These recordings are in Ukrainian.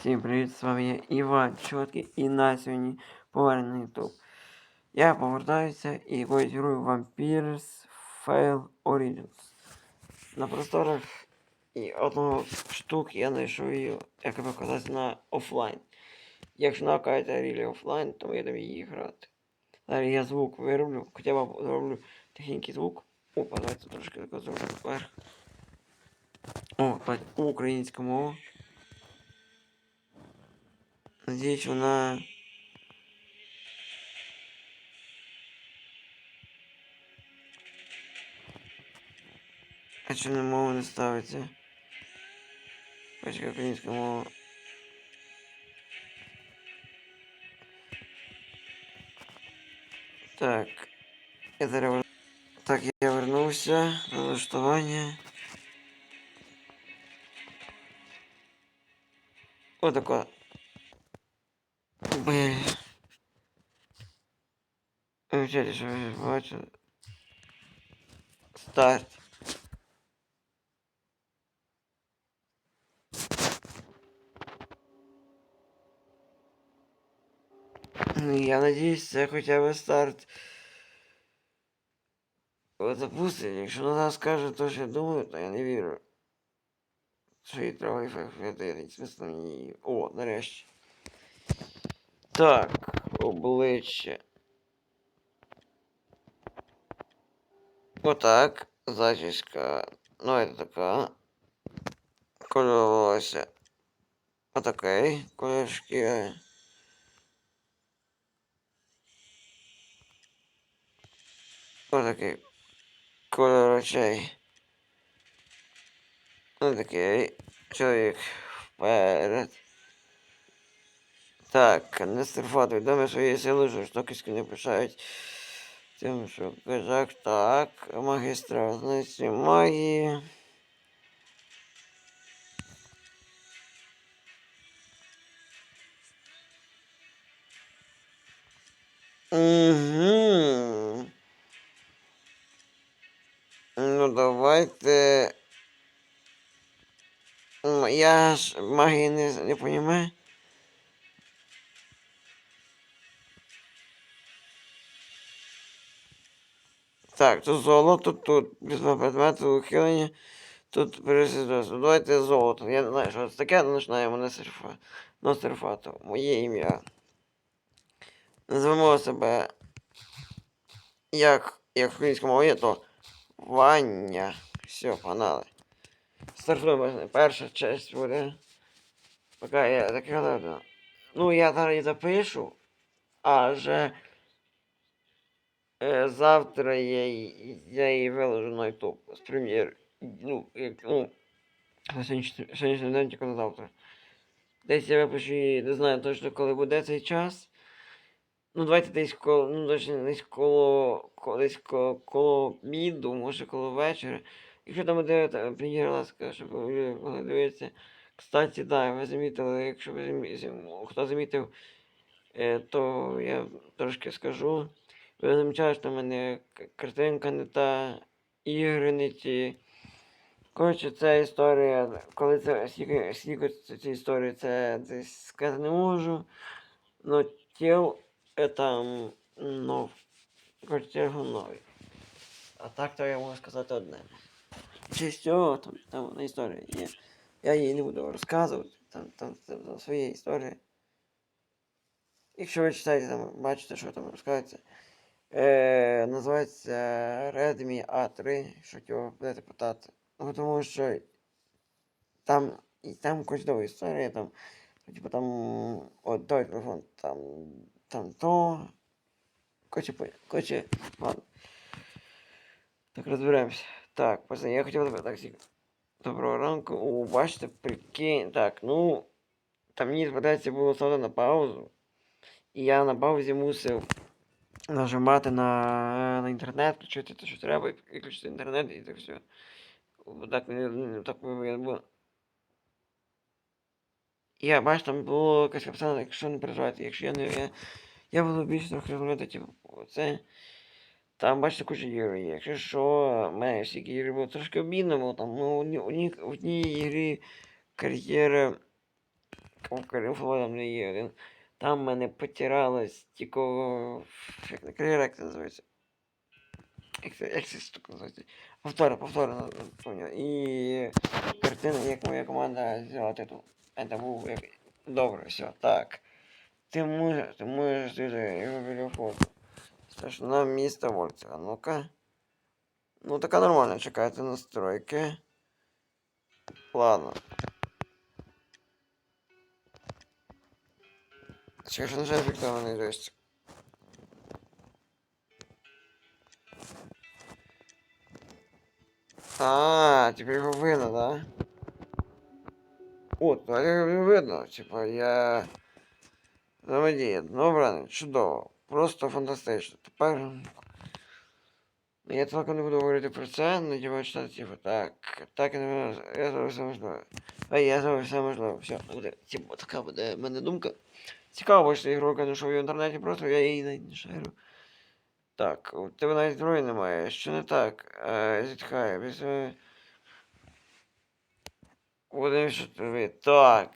Всім привіт, з вами я Іван Чоткий і на сьогодні повернений YouTube. Я повертаюся і граю Vampires Fail Origins. На просторах і одного штук я знайшов її, як ви казати, на офлайн. Якщо на аккаунті рілі офлайн, то я там її грати. Зараз я звук вироблю, хоча б зроблю тихенький звук. Опа, давайте трошки зроблю вверх. О, так, українська мова. Надіюсь, вона. А чи на мова не ставиться? Почекай, українська мова. Так. Я зараз вер- Так, я вернувся. Налаштування. Отако. Блін. Вивчайте, що ви бачили. Старт. Ну, я надіюсь, це хоча б старт. От запустить, якщо вона скаже то, що я думаю, то я не вірю. Що їй треба ефект виявити, смисл мені. О, нарешті. Так, обличчя. Отак. Зачіска. Ну, это така. Кольор волосся. Отакий. Колір шкіри. Отакий. Колір очей. Отакий. Чоловік вперед. Так, Нестер Фат відомий своєю силою жорстокістю не пишають тим, що козак, так, магістра знається магії. Угу. Ну давайте. Я ж магії не, не понимаю. Так, тут золото, тут візьме предмети ухилення, тут переслідується. Давайте золото. Я не знаю, що це таке, але починаємо на серфа. На серфату. Моє ім'я. Назвемо себе як, як українська мова є, то Ваня. Все, погнали. Стартуємо. Перша честь буде. Поки я таке. Ну, я зараз і запишу, а вже завтра я, її- я її виложу на YouTube з прем'єр. Ну, як, ну, сьогоднішній день тільки на завтра. Десь я випишу її, не знаю точно, коли буде цей час. Ну, давайте десь коло, ну, точно десь коло, десь коло, коло міду, може коло вечора. Якщо там буде та, прем'єр ласка, щоб могли дивитися. Кстати, да, ви замітили, якщо ви замі- хто замітив, е, то я трошки скажу. Ви замічали, що в мене картинка не та, ігри не ті. Коротше, ця історія, коли це скільки, скільки це ці історії, це десь сказати не можу. Но тіл е, там нов. Коротше, новий. А так то я можу сказати одне. Чи все, там, там одна історія є. Я її не буду розказувати, там, там, там, там своя історія. Якщо ви читаєте, там, бачите, що там розказується. Е, називається Redmi A3, що його будете питати. Ну, тому що там, і там кожна історія, там, типу там, от той телефон, там, там то. Короче, понял. Короче, ладно. Так, розберемося. Так, пацани, я хотів тебе так всіх. Доброго ранку. О, бачите, прикинь. Так, ну. Там мені здається було ставити на паузу. І я на паузі мусив нажимати на, на інтернет, включити те, що треба, і виключити інтернет і так все. Так не, не так не було. Я бачу, там було якась написано, якщо не переживати, якщо я не. Я, я буду більше трохи розмовляти, типу, це. Там, бачите, куча ігор. Якщо що, мене всі ігри було трошки обідно, бо там, ну, в одній, в одній ігрі кар'єра Карим там не є один. Там мене потиралось тільки. Як на це називається? Як це, штука називається? Повтори, повтори, на- І картина, як моя команда взяла титул. Це був як... Добре, все, так. Ти можеш, ти можеш його біля фото. Страшна міста Вольцева. Ну-ка. Ну така нормально, чекайте настройки. Ладно. Чекай, що нажав фіктований джойстик. А, теперь его видно, да? О, тепер його видно. Типа я. Заводіє. Добре, чудово. Просто фантастично. Тепер. Ну, Я тільки не буду говорити про це, не треба читати, типу, так, так, я не я зробив все можливе. А я зробив все можливе. Все, буде, типу, така буде в мене думка. Цікаво, що ігру знайшов в інтернеті, просто я її не шарю. Так, у тебе навіть зброї немає. Що не так? Е, зітхає, візьми. Будемо що тобі. Так.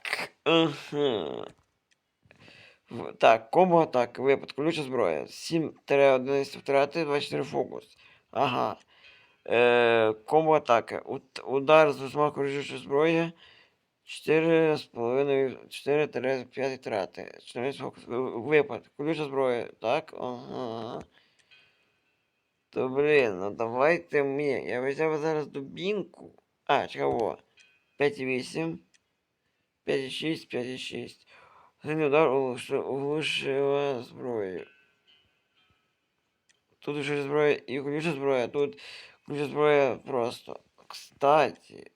Так, комбо атаки, випад, ключа зброя. 7-11 втрати, 24 фокус. Ага. Е, комбо атаки. Удар з усіма корижучої зброї. 4,5 4-5 14 фокус. Випад. Ключа зброя. Так, ага. То блін, ну давайте мені. Я взяв зараз дубінку. А, во. 5,8. 5,6, 5,6. Сильний удар оглушила зброю. Тут уже зброя і ключа зброя, тут ключа зброя просто. Кстати,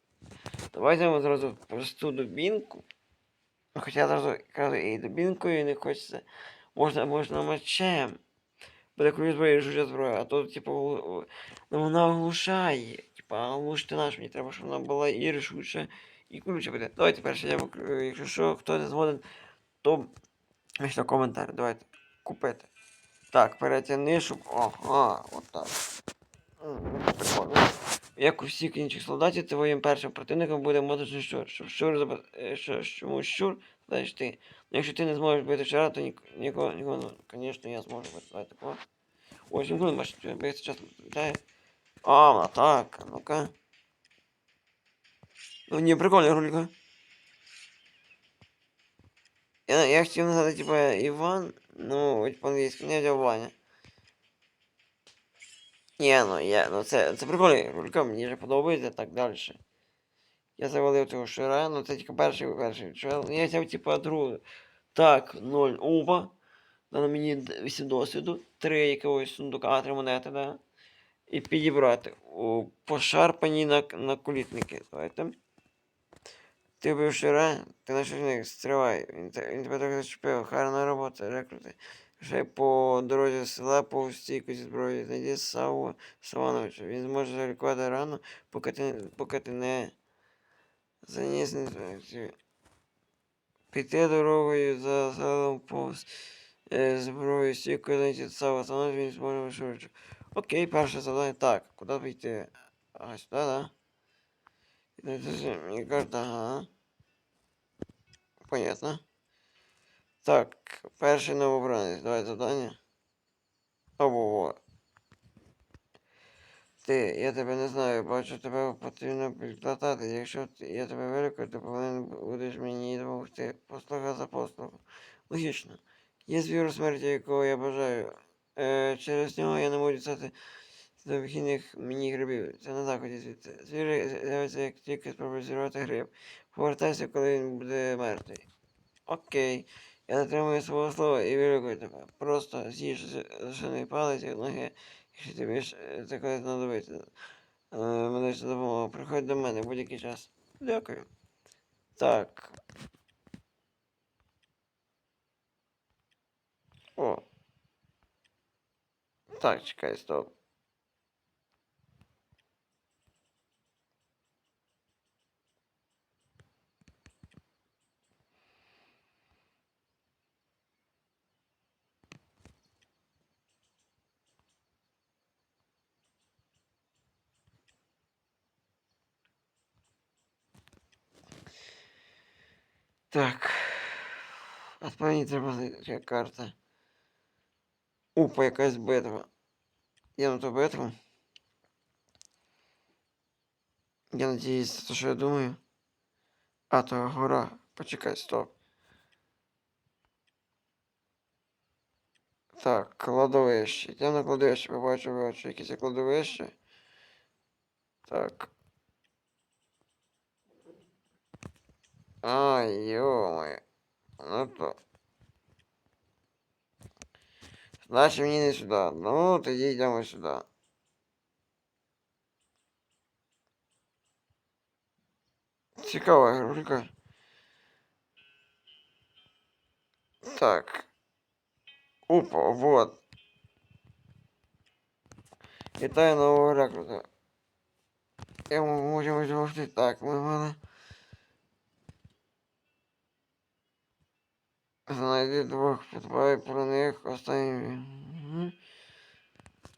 давайте ми зразу просту дубінку. Ну, Хоча зразу кажу і дубінкою не хочеться. Можна, можна мечем. Буде ключ зброя і зброя, а тут, типу, ну, вона оглушає. Типа, оглушити наш, мені треба, щоб вона була і рішуча, і ключа буде. Давайте перше, я, е, якщо що, хто не згоден, то Пишіть коментар, давайте. Купити. Так, перетягни, щоб. Ага, отак. Прикольно. Як у всіх інших солдатів, твоїм першим противником буде моточний щур. Щоб щур е, що, чому щур, знаєш ти. Ну, якщо ти не зможеш бити щура, то ні... нікого, нікого, ну, звісно, я зможу бити. Давайте, о. Ось, він бачите, бити часто відповідає. А, так, ну-ка. Ну, ні, прикольно, ролика. Я, я хотів назвати, типа, Іван, ну, по-англійськи, не взяв Ваня. Ні, ну, я, ну, це, це прикольно, рулька, мені вже подобається, так далі. Я завалив цього шира, ну, це тільки перший, перший чел. Я взяв, типа, другу. Так, 0 уба. Дано мені 8 досвіду, 3 якогось сундука, 3 монети, да. І підібрати. У пошарпані на, на колітники. Давайте. Ти вбив Шира, ти наш них стривай. Він, він тебе так зачепив. Гарна робота, рекрути. Ще по дорозі села по стійку зі зброї. Знайди Саву Савановича. Він зможе залікувати рану, поки ти, поки ти не заніс не Піти дорогою за селом повз е, зброю стійку знайти Саву Савановича, він зможе вишурчу. Окей, перше завдання. Так, куди піти? А, сюди, да? Мені карта, ага. Понятно. Так, перший новобранець. Давай завдання. Або. Ти, я тебе не знаю, бачу, тебе потрібно підкладати. Якщо я тебе вилікую, то повинен будеш мені допомогти. Послуга за послугу. Логічно. Є звір смерті, якого я бажаю. Е, через нього я не можу дістати з необхідних мені грибів. Це на заході звідси. Звір з'явиться, як тільки спробує зірвати гриб. Повертайся, коли він буде мертвий. Окей. Я дотримую свого слова і вилікую тебе. Просто з'їж зашений палець від ноги, якщо тобі е, це колись знадобиться. Е, Медична допомога. Приходь до мене будь-який час. Дякую. Так. О. Так, чекай, стоп. Так. Мені треба знайти карта. Опа, якась битва. Я на ту битву. Я надіюсь, це те, що я думаю. А, то гора. Почекай, стоп. Так, кладовище. Йдемо на кладовище, побачу, бачу, якесь є кладовище. Так. Ай, ё-моё. Ну то. Значить мені не сюди. Ну, тоді йдемо сюди. Цікава ігрулька. Так. Опа, вот. Вітаю нового рекрута. Я м- можемо допомогти. Так, ми мали. Знайди двох, подбай про них останні. Мгм.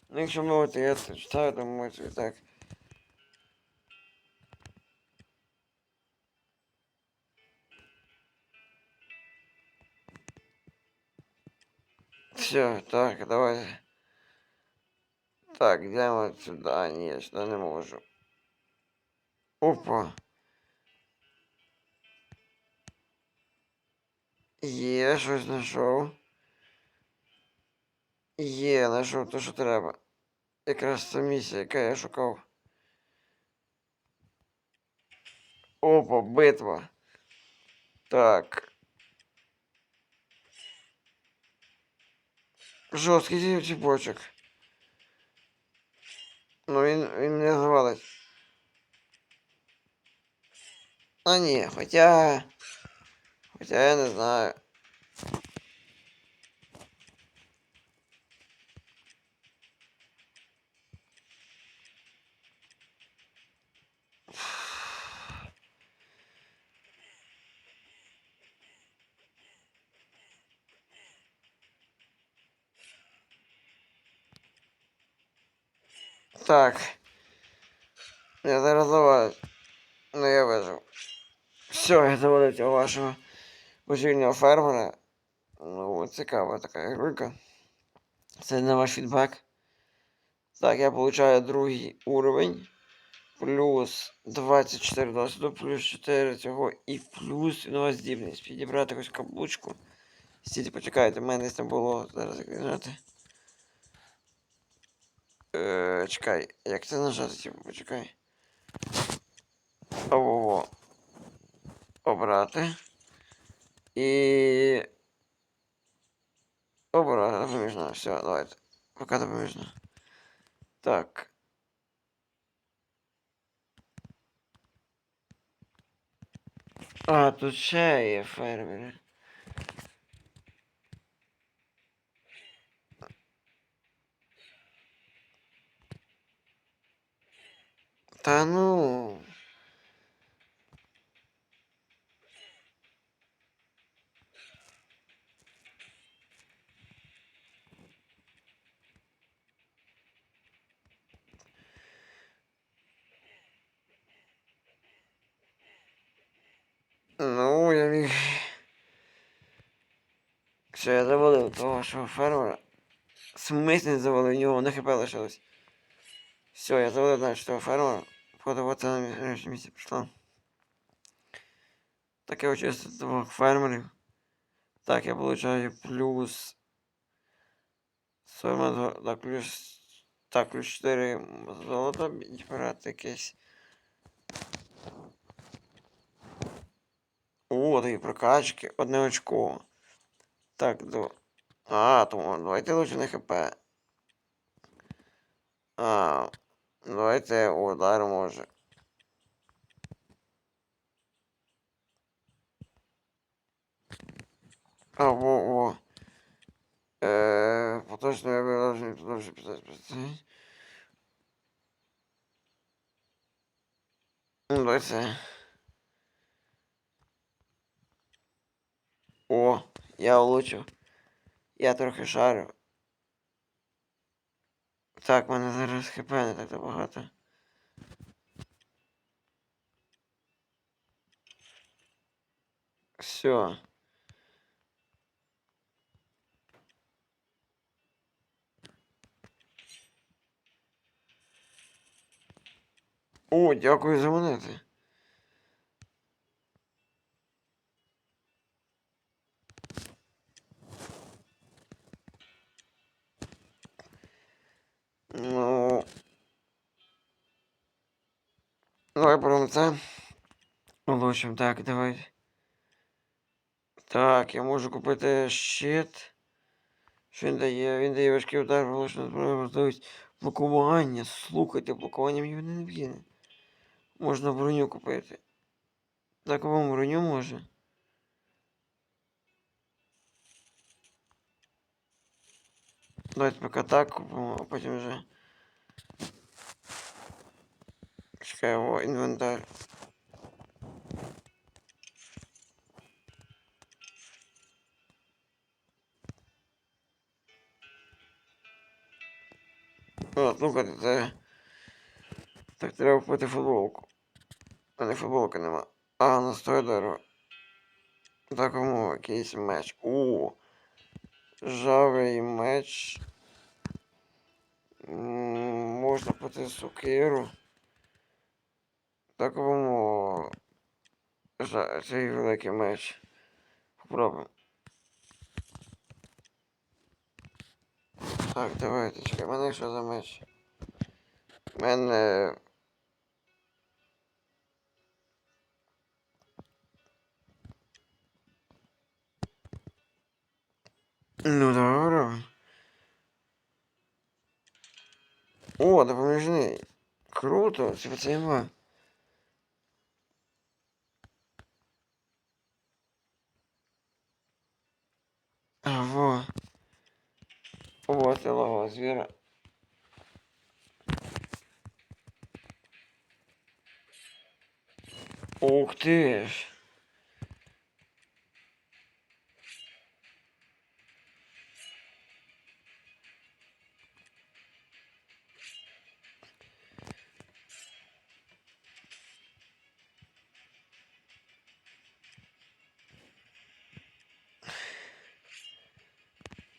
Ну, якщо мовити, я це читаю, то можу і так. Все, так, давай. Так, йдемо сюди. Ні, сюди не можу. Опа. Є, щось знайшов. Є, знайшов те, що треба. Якраз ця місія, яка я шукав. Опа, битва. Так. Жорсткий ціпочок. Ну він, він мене завалить. А ні, хоча. Хоча я не знаю. Так. Я зараз завалю. Ну я вижив. Все, я завалив цього вашого божільного фермера. Ну, цікава така ігрулька. Це на ваш фідбек. Так, я получаю другий уровень. Плюс 24 досвіду, плюс 4 цього і плюс нова здібність. Підібрати якусь каблучку. Стійте, почекайте, в мене десь там було. Зараз як нажати. Е, чекай, як це нажати, типу, почекай. Ого. Обрати. І. Обрати допоміжно. Все, давайте. Поки допоміжно. Так. А, тут ще є фермери. Та ну. Ну, Вашого фермера. Смисл завалив, у нього на хп лишилось. Все, я завалив дальше того фермера. Походу, вот на місці пішло. Так я очистив двох фермерів. Так, я получаю плюс. 42, так, плюс. Так, плюс 4 золота, брати якесь. О, такі прокачки, одне очко. Так, до. А, то давайте лучше на хп. А, давайте удар може. А, во, во. Е, поточно я виражений продовжую 15%. Ну, давайте. О, я влучив. Я трохи шарю. Так, в мене зараз хп не так багато. Все. О, дякую за монети. Давай беремо це. Улучшим. Так, давай. Так, я можу купити щит. Що він дає? Він дає важкий удар, волошна зброя, можливість блокування. Слухайте, блокування мені не б'є. Можна броню купити. Так, вам броню може. Давайте поки так купимо, а потім вже. Чекай, о, інвентар. О, слухайте, це. Так треба купити футболку. А не футболки нема. А, на стоїть дерево. Так, кому якийсь меч. У. Жавий меч. М, Можна купити сокиру. Так, кому. Жа... Цей великий меч. Попробуємо. Так, давайте, чекай, мене що за меч? У мене. Ну, добре. О, допоміжний. Круто, це це има. А, во. О, це лава звіра. Ух ти ж.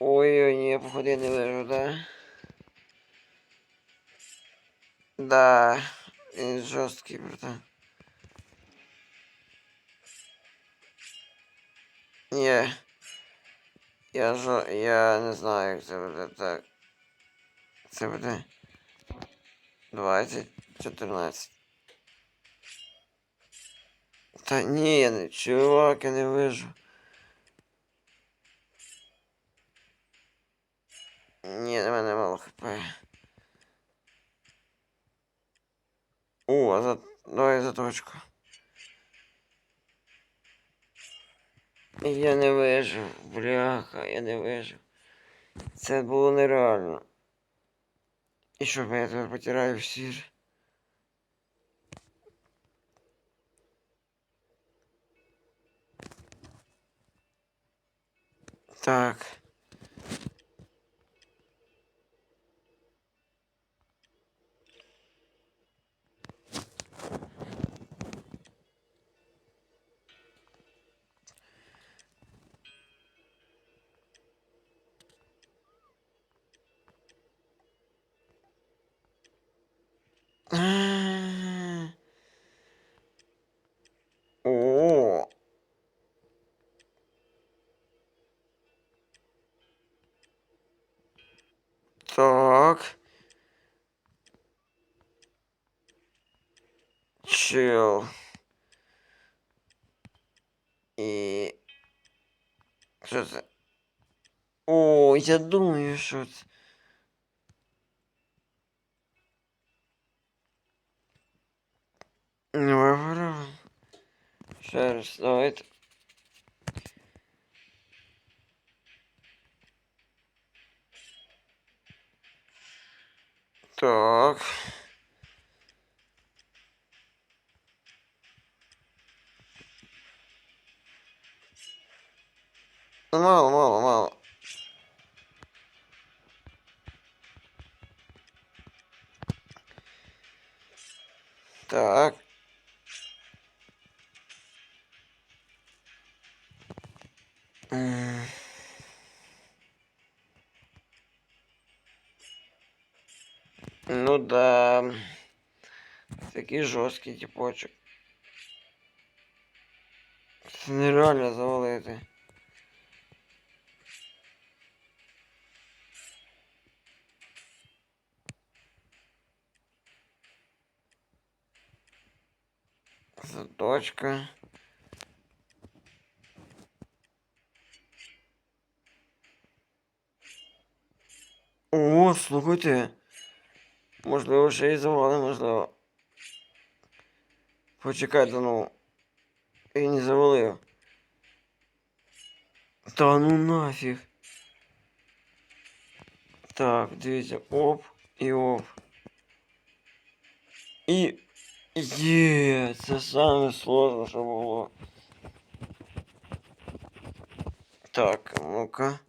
Ой-ой, ні, походу я не вижу, да? Да, він жорсткий, братан. Ні. Я жо... я не знаю, як це буде так. Це буде 20, 14. Та ні, я не чувак, я не вижу. Ні, на мене мало хп. О, за... давай за точку. Я не вижив, бляха, я не вижив. Це було нереально. І що, я тепер потираю всі? Так. О. Так. Чил. І. Що це? О, я думаю, що Ще раз, давайте. Так. Мало, мало, мало. Так. Ну да. Такий жорсткий типочок. Це нереально завалити. Заточка. О, слухайте. Можливо, ще й завали, можливо. Почекайте, ну. Я не завалив. Та ну нафіг. Так, дивіться, оп і оп. І. Є, це саме сложне, що було. Так, ну-ка.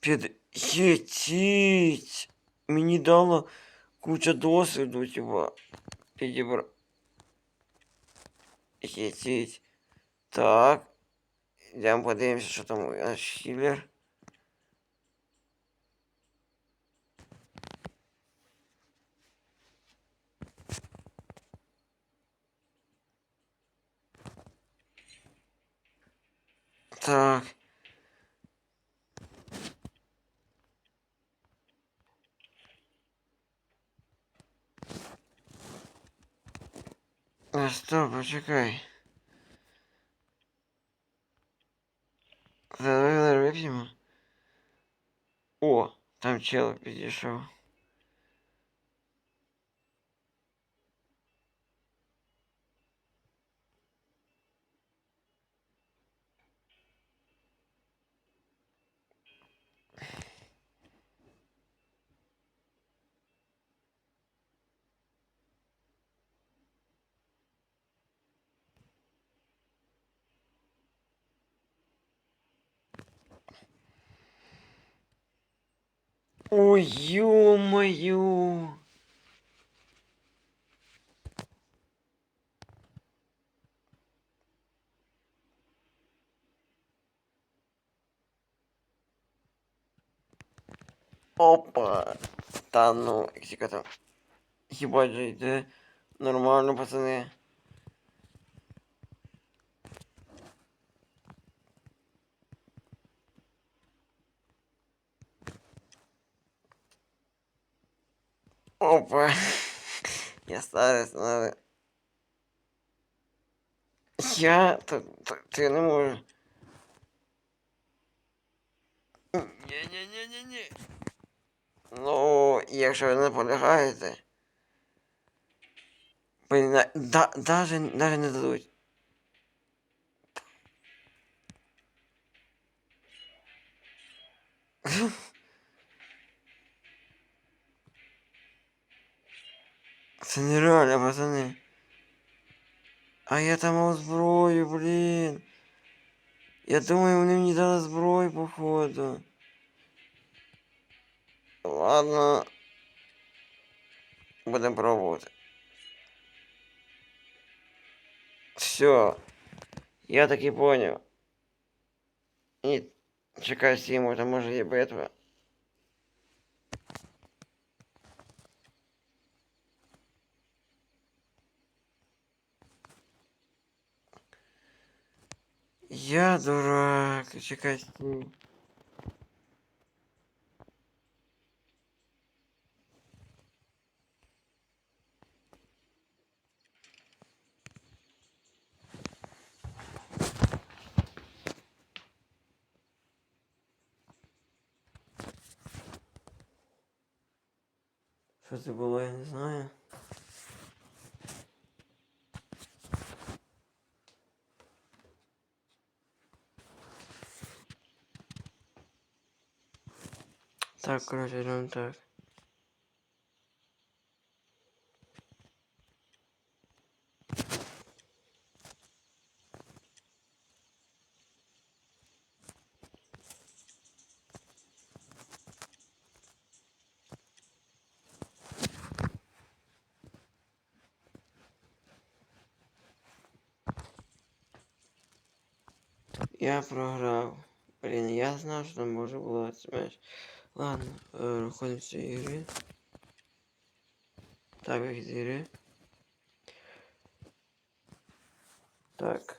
Під... Єтіть! Мені дало куча досвіду, типа. Підібра. Єтіть. Так. Йдемо подивимося, що там у нас хілер. Так. А, стоп, почекай. Давай вип'ємо. О, там чел підійшов. Ё-моё! Опа! Та ну, там. Хіба же йде нормально, пацани. Я старый становлюсь. Я... Та, та, ти не можу. Ні-ні-ні-ні-ні. Ну, якщо ви не наполягаєте. Блін, на- да, даже, даже не дадуть. Це нереально, пацани. А я там мав зброю, блін. Я думаю, вони мені дали зброю, походу. Ладно. Будемо пробувати. Все. Я таки понял. І чекай Сіму, там може є битва. Я дурак, чекай Сім. Що це було, я не знаю. Так, короче, идем так. Я програв. Блін, я знав, що може було смеш. Ладно, виходимо з цієї гри. Так, вихід з ігри. Так.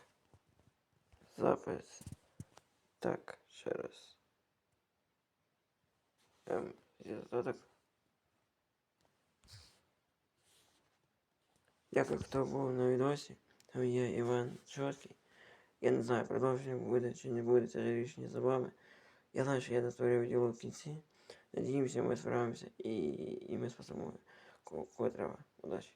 Запис. Так, ще раз. Ем, так. Дякую, хто був на відосі. Там є Іван Чоткий. Я не знаю, продовження буде чи не буде, це рішення за. Я знаю, що я достворив діло в кінці. Надіємося, ми справимося і, і ми спасемо кого, кого треба. Удачі.